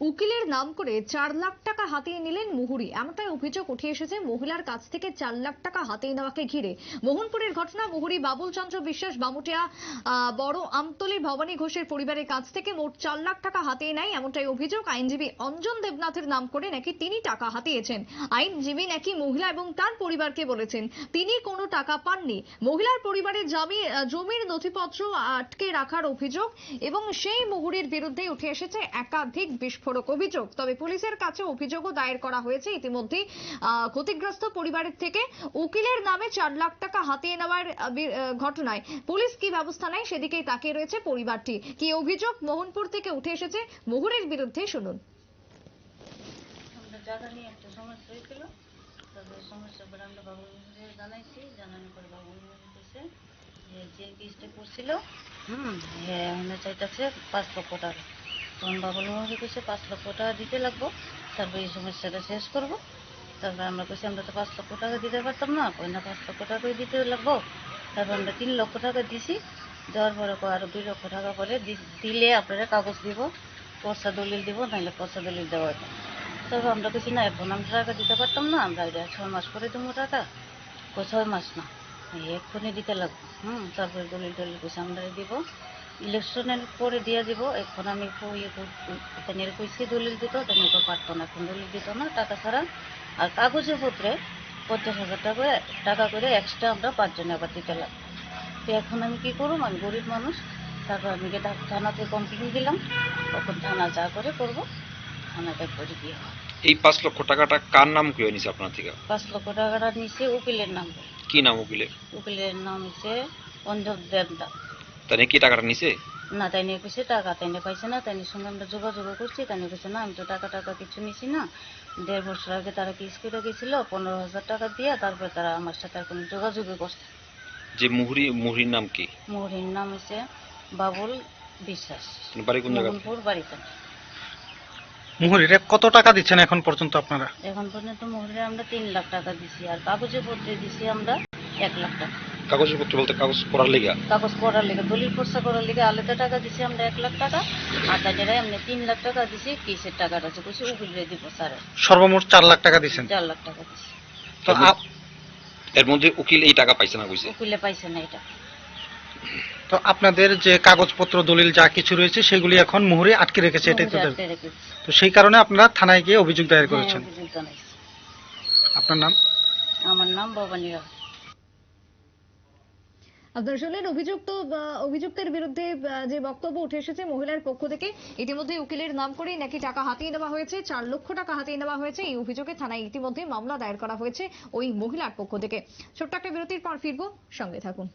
উকিলের নাম করে চার লাখ টাকা হাতিয়ে নিলেন মুহুরি। এমনটাই অভিযোগ উঠে এসেছে মহিলার কাছ থেকে চার লাখ টাকা হাতিয়ে নেওয়াকে ঘিরে। মোহনপুরের ঘটনা, মুহুরি বাবুল চন্দ্র বিশ্বাস বামুটিয়া বড় আমতলী ভবানী ঘোষের পরিবারের কাছ থেকে মোট চার লাখ টাকা হাতিয়ে নেয় এমনটাই অভিযোগ। আইনজীবী অঞ্জন দেবনাথের নাম করে নাকি তিনি টাকা হাতিয়েছেন। আইনজীবী নাকি মহিলা এবং তার পরিবারকে বলেছেন, তিনি কোনো টাকা পাননি। মহিলার পরিবারের জমি জমির নথিপত্র আটকে রাখার অভিযোগ এবং সেই মুহুরির বিরুদ্ধে উঠে এসেছে একাধিক বিস্ফোরক অভিযোগ। তবে পুলিশের কাছে অভিযোগও দায়ের করা হয়েছে। ইতিমধ্যে ক্ষতিগ্রস্ত পরিবারের থেকে উকিলের নামে চার লাখ টাকা হাতিয়ে নেওয়ার ঘটনায় পুলিশ কি ব্যবস্থা নেয় সেদিকেই তাকিয়ে রয়েছে পরিবারটি। কি অভিযোগ মোহনপুর থেকে উঠে এসেছে? মুহুরের বিরুদ্ধে শুনুন। জায়গা নিয়ে একটা সমস্যা হয়েছিল। তারপরে সমস্যা করে আমরা বাবুল জানাইছি। জানানোর পর বাবুল বলতেছে যে যে কেসটা করছিল হুম। হ্যাঁ আমরা চাইতেছে পাঁচ লক্ষ টাকা। তখন বাবুল মন্দির কইছে, পাঁচ লক্ষ টাকা দিতে লাগবো। তারপরে এই সমস্যাটা শেষ করব। তারপর আমরা কইছি, আমরা তো পাঁচ লক্ষ টাকা দিতে পারতাম না। কই না, পাঁচ লক্ষ টাকাই দিতে লাগবো? তারপর আমরা তিন লক্ষ টাকা দিছি। দেওয়ার পরে কয়, আরও দুই লক্ষ টাকা করে দিলে আপনারা কাগজ দিব, পয়সা দলিল দিব নাহলে পয়সা দলিল দেওয়া তবে আমরা কিছু না, এখন আমরা টাকা দিতে পারতাম না। আমরা ছয় মাস করে দেবো টাকা। ছয় মাস না, এক্ষুনি দিতে লাগবে। হুম, তারপরে দলিল টলিল কইছে আমরা দিব। ইলেকশনের পরে দিয়ে দিব এখন আমি তেনের কইছি দলিল দিত তেনে তো পারতো না এখন দলিল দিত না টাকা ছাড়া। আর কাগজে পত্রে পঞ্চাশ হাজার টাকা টাকা করে এক্সট্রা আমরা পাঁচজনে আবার দিতে লাগবে তো এখন আমি কি করব আমি গরিব মানুষ তারপর আমি গিয়ে থানাতে কমপ্লেন দিলাম তখন থানা যা করে করব থানাতে করে দিয়ে এই পাঁচ লক্ষ টাকাটা কার নাম কেউ নিছে আপনার থেকে? পাঁচ লক্ষ টাকাটা নিচে উকিলের নাম। কি নাম উকিলের? উকিলের নাম হচ্ছে অঞ্জব দেবদা। তাই কি টাকাটা নিছে? না তাই নিয়ে কইছে টাকা তাই নিয়ে পাইছে না তাই নিয়ে সঙ্গে আমরা যোগাযোগ করছি তাই নিয়ে কইছে না আমি তো টাকা টাকা কিছু নিছি না। দেড় বছর আগে তারা কিস করে গেছিল পনেরো হাজার টাকা দিয়ে তারপরে তারা আমার সাথে আর কোনো যোগাযোগই করছে যে মুহুরি মুহুরির নাম কি? মুহুরির নাম হচ্ছে বাবুল বিশ্বাস। বাড়ি কোন জায়গা বাড়িতে। মুহুরিরে কত টাকা দিচ্ছেন এখন পর্যন্ত আপনারা? এখন পর্যন্ত মুহুরিরে আমরা তিন লাখ টাকা দিছি আর কাগজে পত্রে দিছি আমরা এক লাখ টাকা। কাগজপত্র বলতে কাগজ করার লেগা? কাগজ করার লেগে দলিল পরসা করার লেগে আলাদা টাকা দিছি আমরা এক লাখ টাকা আর তাদের এমনি তিন লাখ টাকা দিছি কিসের টাকাটা আছে? কইছি উকিলে দিব স্যার। সর্বমোট চার লাখ টাকা দিচ্ছেন চার লাখ টাকা দিছি। তো আপ- এর মধ্যে উকিল এই টাকা পাইছে না কইছে? উকিলে পাইছে না এটা। তো আপনাদের যে কাগজপত্র দলিল যা কিছু রয়েছে সেগুলি এখন মুহুরি আটকে রেখেছে এটাই তো দাবি। তো সেই কারণে আপনারা থানায় গিয়ে অভিযোগ দায়ের হ্যাঁ, করেছেন। আপনার নাম? আমার নাম ভবানী রায়। শুনলেন অভিযুক্ত অভিযুক্তের বিরুদ্ধে যে বক্তব্য উঠে এসেছে মহিলার পক্ষ থেকে ইতিমধ্যে উকিলের নাম করেই নাকি টাকা হাতিয়ে নেওয়া হয়েছে, চার লক্ষ টাকা হাতিয়ে নেওয়া হয়েছে, এই অভিযোগে থানায় ইতিমধ্যে মামলা দায়ের করা হয়েছে ওই মহিলার পক্ষ থেকে। ছোট্ট একটা বিরতির পর ফিরবো, সঙ্গে থাকুন।